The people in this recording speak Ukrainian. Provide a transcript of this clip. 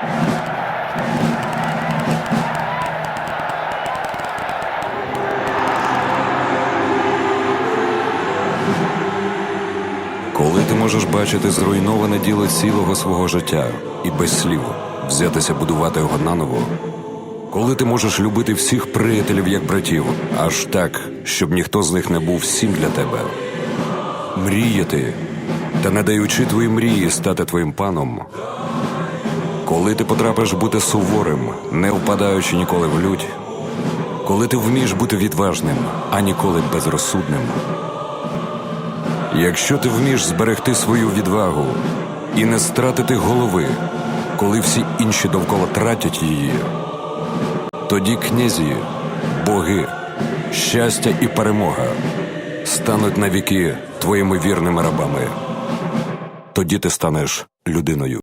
Коли ти можеш бачити зруйноване діло цілого свого життя і без слів взятися будувати його наново, коли ти можеш любити всіх приятелів як братів, аж так, щоб ніхто з них не був всім для тебе, мріяти та не даючи твої мрії стати твоїм паном, коли ти потрапиш бути суворим, не впадаючи ніколи в лють, коли ти вмієш бути відважним, а ніколи безрозсудним. Якщо ти вмієш зберегти свою відвагу і не стратити голови, коли всі інші довкола тратять її, тоді князі, боги, щастя і перемога стануть навіки твоїми вірними рабами. Тоді ти станеш людиною.